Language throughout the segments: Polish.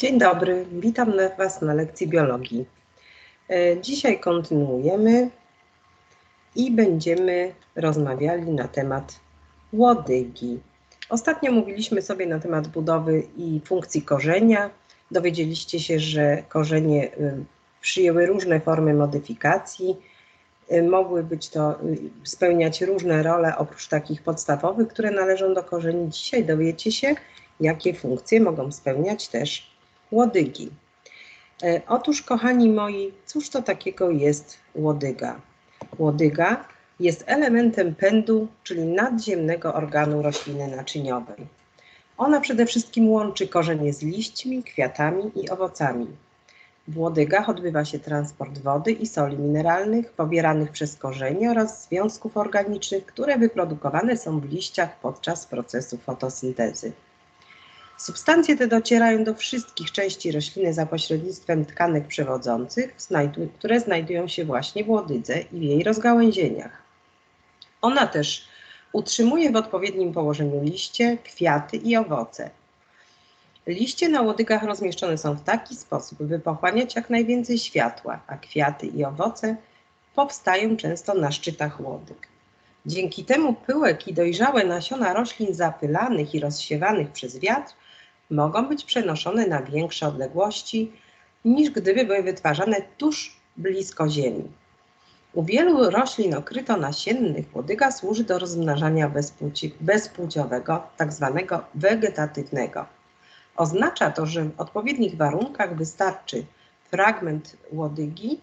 Dzień dobry, witam Was na lekcji biologii. E, dzisiaj kontynuujemy i będziemy rozmawiali na temat łodygi. Ostatnio mówiliśmy sobie na temat budowy i funkcji korzenia. Dowiedzieliście się, że korzenie y, przyjęły różne formy modyfikacji. Y, mogły być to, y, spełniać różne role oprócz takich podstawowych, które należą do korzeni. Dzisiaj dowiecie się, jakie funkcje mogą spełniać też łodygi. E, otóż, kochani moi, cóż to takiego jest łodyga? Łodyga jest elementem pędu, czyli nadziemnego organu rośliny naczyniowej. Ona przede wszystkim łączy korzenie z liśćmi, kwiatami i owocami. W łodygach odbywa się transport wody i soli mineralnych pobieranych przez korzenie oraz związków organicznych, które wyprodukowane są w liściach podczas procesu fotosyntezy. Substancje te docierają do wszystkich części rośliny za pośrednictwem tkanek przewodzących, które znajdują się właśnie w łodydze i w jej rozgałęzieniach. Ona też utrzymuje w odpowiednim położeniu liście, kwiaty i owoce. Liście na łodygach rozmieszczone są w taki sposób, by pochłaniać jak najwięcej światła, a kwiaty i owoce powstają często na szczytach łodyg. Dzięki temu pyłek i dojrzałe nasiona roślin zapylanych i rozsiewanych przez wiatr mogą być przenoszone na większe odległości niż gdyby były wytwarzane tuż blisko ziemi. U wielu roślin okryto-nasiennych łodyga służy do rozmnażania bezpłci, bezpłciowego, tzw. Tak wegetatywnego. Oznacza to, że w odpowiednich warunkach wystarczy fragment łodygi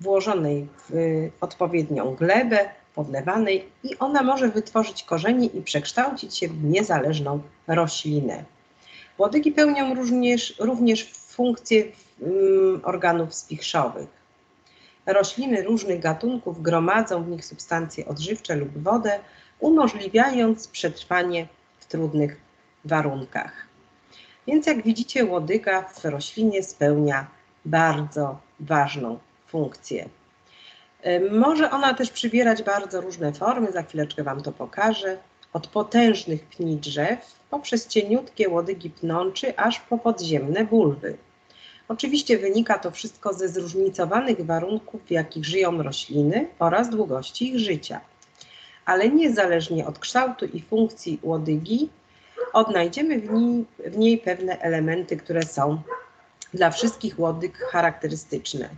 włożonej w odpowiednią glebę, podlewanej i ona może wytworzyć korzenie i przekształcić się w niezależną roślinę. Łodygi pełnią również, również funkcje um, organów spichrzowych. Rośliny różnych gatunków gromadzą w nich substancje odżywcze lub wodę, umożliwiając przetrwanie w trudnych warunkach. Więc jak widzicie, łodyga w roślinie spełnia bardzo ważną funkcję. Może ona też przybierać bardzo różne formy, za chwileczkę Wam to pokażę od potężnych pni drzew poprzez cieniutkie łodygi pnączy aż po podziemne bulwy. Oczywiście wynika to wszystko ze zróżnicowanych warunków, w jakich żyją rośliny oraz długości ich życia. Ale niezależnie od kształtu i funkcji łodygi, odnajdziemy w niej, w niej pewne elementy, które są dla wszystkich łodyg charakterystyczne.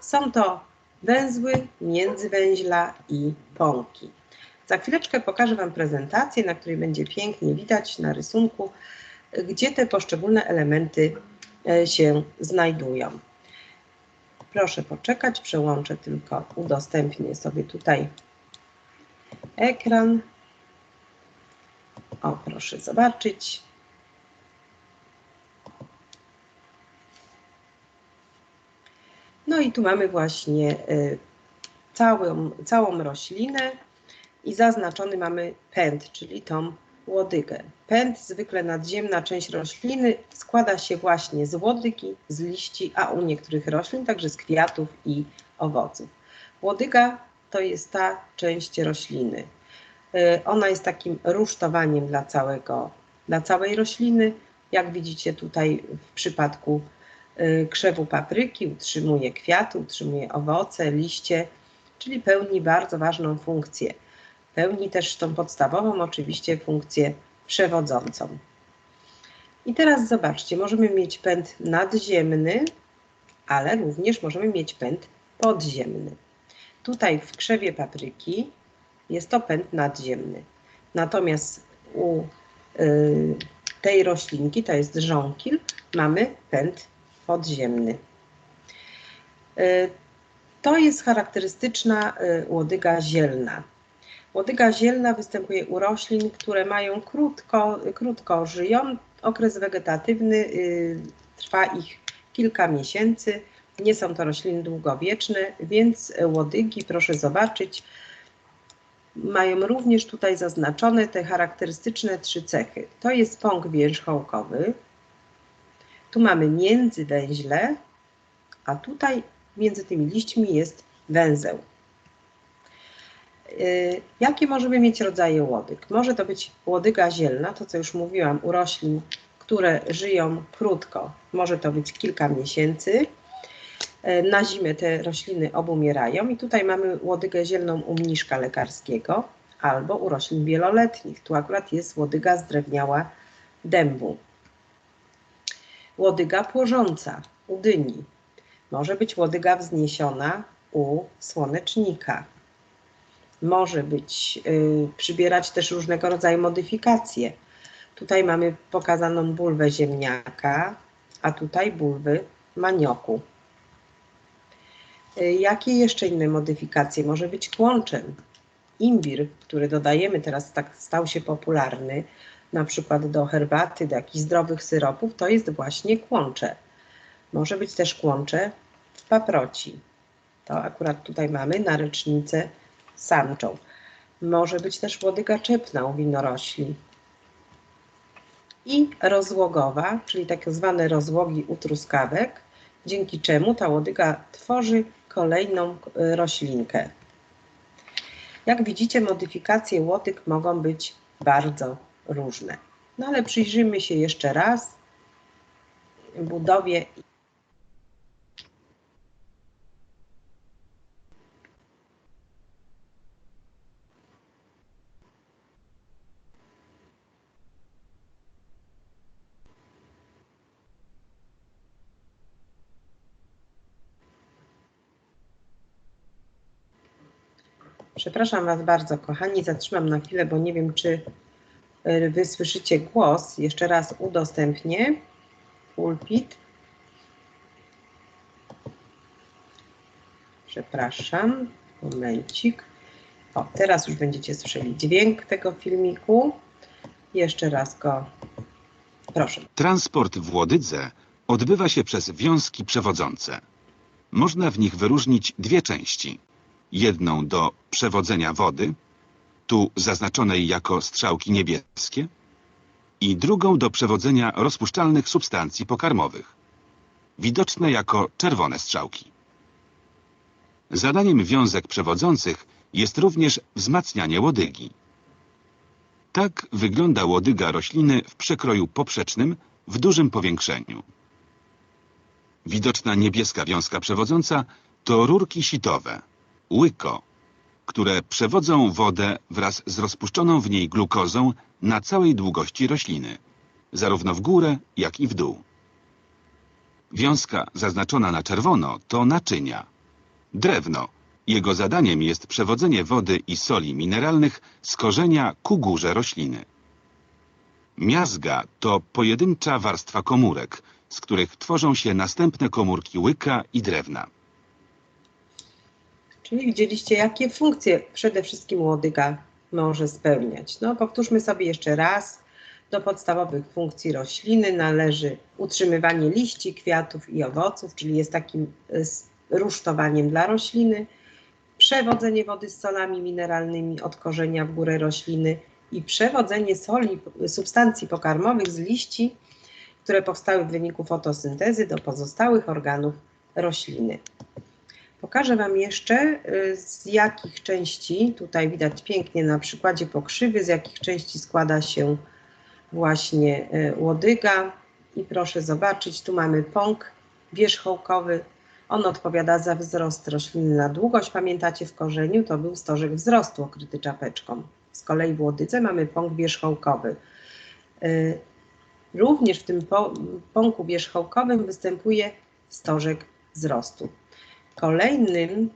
Są to węzły, międzywęźla i pąki. Za chwileczkę pokażę Wam prezentację, na której będzie pięknie widać na rysunku, gdzie te poszczególne elementy e, się znajdują. Proszę poczekać, przełączę tylko, udostępnię sobie tutaj ekran. O, proszę zobaczyć. No i tu mamy właśnie e, całą, całą roślinę i zaznaczony mamy pęd, czyli tą łodygę. Pęd, zwykle nadziemna część rośliny, składa się właśnie z łodygi, z liści, a u niektórych roślin także z kwiatów i owoców. Łodyga to jest ta część rośliny. Y, ona jest takim rusztowaniem dla, całego, dla całej rośliny. Jak widzicie tutaj w przypadku y, krzewu papryki utrzymuje kwiaty, utrzymuje owoce, liście, czyli pełni bardzo ważną funkcję. Pełni też tą podstawową oczywiście funkcję przewodzącą. I teraz zobaczcie, możemy mieć pęd nadziemny, ale również możemy mieć pęd podziemny. Tutaj w krzewie papryki jest to pęd nadziemny. Natomiast u y, tej roślinki, to jest żonkil, mamy pęd podziemny. Y, to jest charakterystyczna y, łodyga zielna. Łodyga zielna występuje u roślin, które mają krótko, krótko żyją. Okres wegetatywny y, trwa ich kilka miesięcy. Nie są to rośliny długowieczne, więc łodygi, proszę zobaczyć, mają również tutaj zaznaczone te charakterystyczne trzy cechy. To jest pąk wierzchołkowy, tu mamy międzywęźle, a tutaj między tymi liśćmi jest węzeł. Y, jakie możemy mieć rodzaje łodyg? Może to być łodyga zielna, to co już mówiłam, u roślin, które żyją krótko. Może to być kilka miesięcy. E, Na zimę te rośliny obumierają i tutaj mamy łodygę zielną u mniszka lekarskiego albo u roślin wieloletnich. Tu akurat jest łodyga zdrewniała dębu. Łodyga płożąca u dyni. Może być łodyga wzniesiona u słonecznika. Może być, y, przybierać też różnego rodzaju modyfikacje. Tutaj mamy pokazaną bulwę ziemniaka, a tutaj bulwy manioku. Y, Jakie jeszcze inne modyfikacje? Może być kłączem. Imbir, który dodajemy teraz, tak stał się popularny, na przykład do herbaty, do jakichś zdrowych syropów, to jest właśnie kłącze. Może być też kłącze w paproci. To akurat tutaj mamy narecznicę sanczą. Może być też łodyga czepna u winorośli. I rozłogowa, czyli tak zwane rozłogi u truskawek, dzięki czemu ta łodyga tworzy kolejną y, roślinkę. Jak widzicie, modyfikacje łodyg mogą być bardzo różne. No ale przyjrzyjmy się jeszcze raz budowie Przepraszam Was bardzo, kochani, zatrzymam na chwilę, bo nie wiem, czy y, Wy słyszycie głos. Jeszcze raz udostępnię pulpit. Przepraszam, momencik. O, teraz już będziecie słyszeli dźwięk tego filmiku. Jeszcze raz go proszę. Transport w Łodydze odbywa się przez wiązki przewodzące. Można w nich wyróżnić dwie części. Jedną do przewodzenia wody, tu zaznaczonej jako strzałki niebieskie, i drugą do przewodzenia rozpuszczalnych substancji pokarmowych, widoczne jako czerwone strzałki. Zadaniem wiązek przewodzących jest również wzmacnianie łodygi. Tak wygląda łodyga rośliny w przekroju poprzecznym w dużym powiększeniu. Widoczna niebieska wiązka przewodząca to rurki sitowe, łyko, które przewodzą wodę wraz z rozpuszczoną w niej glukozą na całej długości rośliny, zarówno w górę, jak i w dół. Wiązka zaznaczona na czerwono to naczynia. Drewno. Jego zadaniem jest przewodzenie wody i soli mineralnych z korzenia ku górze rośliny. Miazga to pojedyncza warstwa komórek, z których tworzą się następne komórki łyka i drewna. Czyli widzieliście, jakie funkcje przede wszystkim łodyga może spełniać. No, powtórzmy sobie jeszcze raz. Do podstawowych funkcji rośliny należy utrzymywanie liści, kwiatów i owoców, czyli jest takim s- rusztowaniem dla rośliny, przewodzenie wody z solami mineralnymi od korzenia w górę rośliny i przewodzenie soli, substancji pokarmowych z liści, które powstały w wyniku fotosyntezy do pozostałych organów rośliny. Pokażę Wam jeszcze, y, z jakich części, tutaj widać pięknie na przykładzie pokrzywy, z jakich części składa się właśnie y, łodyga. I proszę zobaczyć, tu mamy pąk wierzchołkowy. On odpowiada za wzrost rośliny na długość. Pamiętacie, w korzeniu to był stożek wzrostu okryty czapeczką. Z kolei w łodydze mamy pąk wierzchołkowy. Y, Również w tym pąku wierzchołkowym występuje stożek wzrostu. Kolejnym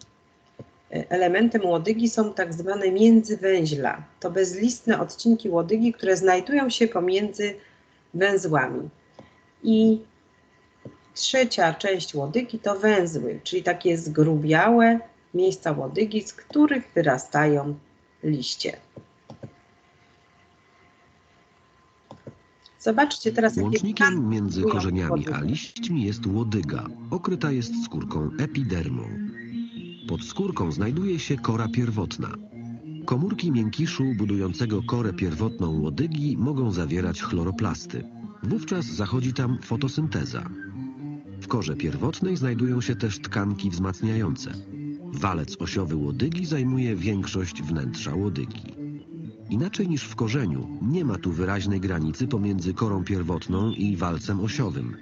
e, elementem łodygi są tak zwane międzywęźla. To bezlistne odcinki łodygi, które znajdują się pomiędzy węzłami. I trzecia część łodygi to węzły, czyli takie zgrubiałe miejsca łodygi, z których wyrastają liście. Zobaczcie teraz, Łącznikiem między korzeniami a liśćmi jest łodyga. Okryta jest skórką epidermą. Pod skórką znajduje się kora pierwotna. Komórki miękiszu budującego korę pierwotną łodygi mogą zawierać chloroplasty. Wówczas zachodzi tam fotosynteza. W korze pierwotnej znajdują się też tkanki wzmacniające. Walec osiowy łodygi zajmuje większość wnętrza łodygi. Inaczej niż w korzeniu, nie ma tu wyraźnej granicy pomiędzy korą pierwotną i walcem osiowym.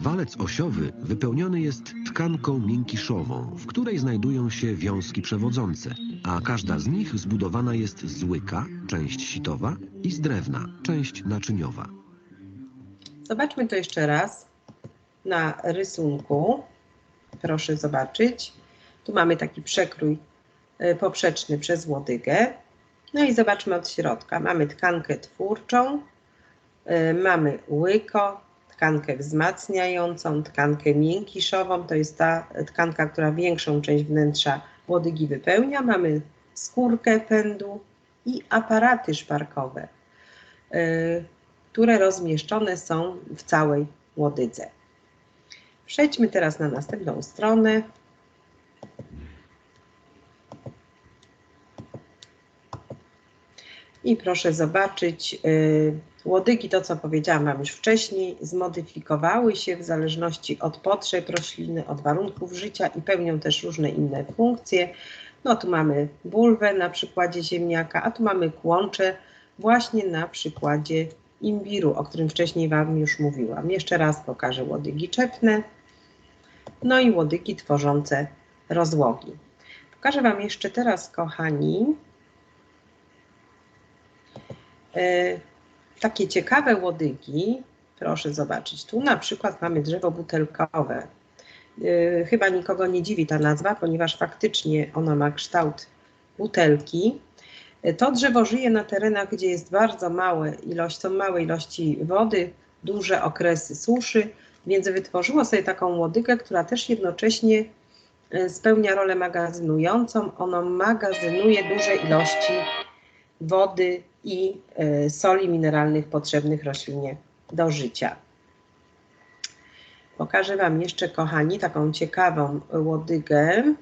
Walec osiowy wypełniony jest tkanką miękiszową, w której znajdują się wiązki przewodzące, a każda z nich zbudowana jest z łyka, część sitowa, i z drewna, część naczyniowa. Zobaczmy to jeszcze raz na rysunku. Proszę zobaczyć. Tu mamy taki przekrój e, poprzeczny przez łodygę. No i zobaczmy od środka. Mamy tkankę twórczą, e, mamy łyko, tkankę wzmacniającą, tkankę miękiszową. To jest ta tkanka, która większą część wnętrza łodygi wypełnia. Mamy skórkę pędu i aparaty szparkowe, e, które rozmieszczone są w całej łodydze. Przejdźmy teraz na następną stronę. I proszę zobaczyć, y, łodygi, to co powiedziałam Wam już wcześniej, zmodyfikowały się w zależności od potrzeb rośliny, od warunków życia i pełnią też różne inne funkcje. No tu mamy bulwę na przykładzie ziemniaka, a tu mamy kłącze właśnie na przykładzie imbiru, o którym wcześniej Wam już mówiłam. Jeszcze raz pokażę łodygi czepne, no i łodygi tworzące rozłogi. Pokażę Wam jeszcze teraz, kochani, takie ciekawe łodygi. Proszę zobaczyć, tu na przykład mamy drzewo butelkowe. E, chyba nikogo nie dziwi ta nazwa, ponieważ faktycznie ona ma kształt butelki. E, to drzewo żyje na terenach, gdzie jest bardzo małe ilość, są małe ilości wody, duże okresy suszy, więc wytworzyło sobie taką łodygę, która też jednocześnie e, spełnia rolę magazynującą. Ono magazynuje duże ilości wody i e, soli mineralnych potrzebnych roślinie do życia. Pokażę Wam jeszcze, kochani, taką ciekawą łodygę.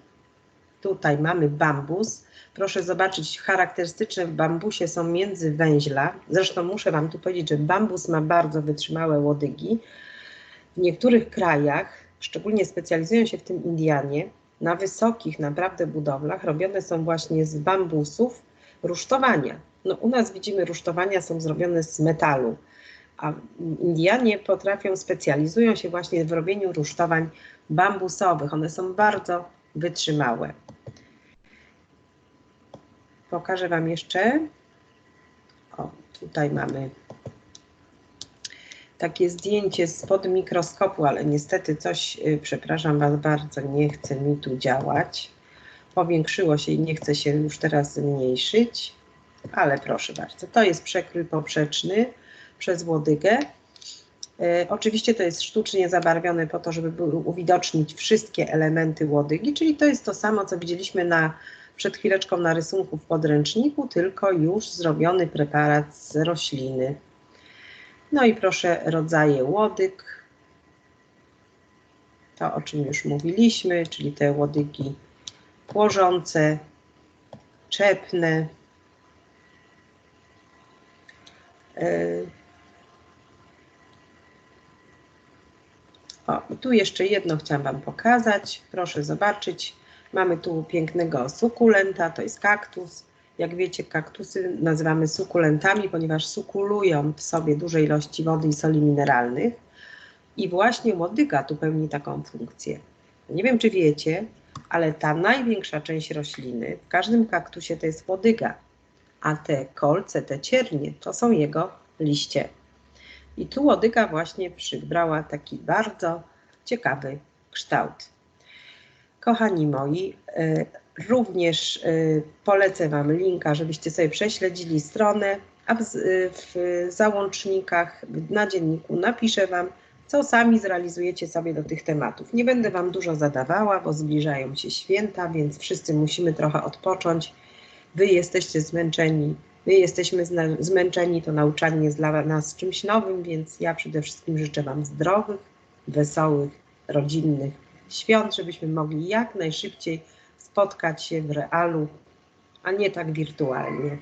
Tutaj mamy bambus. Proszę zobaczyć, charakterystyczne w bambusie są międzywęźla. Zresztą muszę Wam tu powiedzieć, że bambus ma bardzo wytrzymałe łodygi. W niektórych krajach, szczególnie specjalizują się w tym Indianie, na wysokich naprawdę budowlach robione są właśnie z bambusów rusztowania. No, u nas widzimy, rusztowania są zrobione z metalu, a Indianie potrafią, specjalizują się właśnie w robieniu rusztowań bambusowych. One są bardzo wytrzymałe. Pokażę Wam jeszcze. O, tutaj mamy takie zdjęcie spod mikroskopu, ale niestety coś, y, przepraszam Was bardzo, nie chce mi tu działać. Powiększyło się i nie chce się już teraz zmniejszyć, ale proszę bardzo, to jest przekrój poprzeczny przez łodygę. E, oczywiście to jest sztucznie zabarwione po to, żeby uwidocznić wszystkie elementy łodygi, czyli to jest to samo, co widzieliśmy na, przed chwileczką na rysunku w podręczniku, tylko już zrobiony preparat z rośliny. No i proszę rodzaje łodyg. To o czym już mówiliśmy, czyli te łodygi płożące, czepne. E, o, i tu jeszcze jedno chciałam Wam pokazać. Proszę zobaczyć. Mamy tu pięknego sukulenta, to jest kaktus. Jak wiecie, kaktusy nazywamy sukulentami, ponieważ sukulują w sobie duże ilości wody i soli mineralnych. I właśnie łodyga tu pełni taką funkcję. Nie wiem, czy wiecie, ale ta największa część rośliny w każdym kaktusie to jest łodyga, a te kolce, te ciernie to są jego liście. I tu łodyga właśnie przybrała taki bardzo ciekawy kształt. Kochani moi, y, również y, polecę Wam linka, żebyście sobie prześledzili stronę, a w, y, w załącznikach na dzienniku napiszę Wam, co sami zrealizujecie sobie do tych tematów. Nie będę Wam dużo zadawała, bo zbliżają się święta, więc wszyscy musimy trochę odpocząć. Wy jesteście zmęczeni, my jesteśmy zmęczeni, to nauczanie jest dla nas czymś nowym, więc ja przede wszystkim życzę Wam zdrowych, wesołych, rodzinnych świąt, żebyśmy mogli jak najszybciej spotkać się w realu, a nie tak wirtualnie.